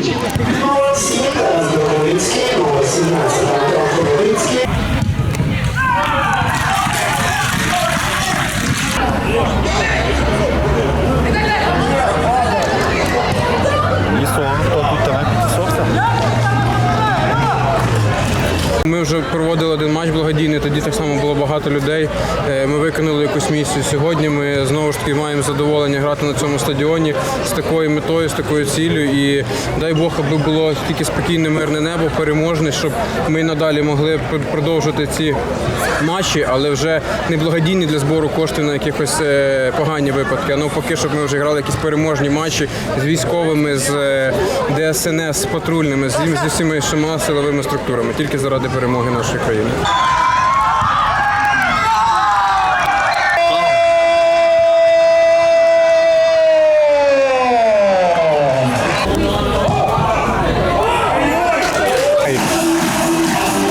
Thank you. Ми вже проводили один матч благодійний, тоді так само було багато людей. Е, Ми виконали якусь місію. Сьогодні ми знову ж таки маємо задоволення грати на цьому стадіоні з такою метою, з такою ціллю. І дай Бог, аби було тільки спокійне, мирне небо, переможне, щоб ми надалі могли продовжити ці матчі, але вже не благодійні для збору коштів на якихось е, погані випадки. А навпаки, щоб ми вже грали якісь переможні матчі з військовими, з е, ДСНС, з патрульними, з, усіма силовими структурами, тільки заради перемоги нашої країни.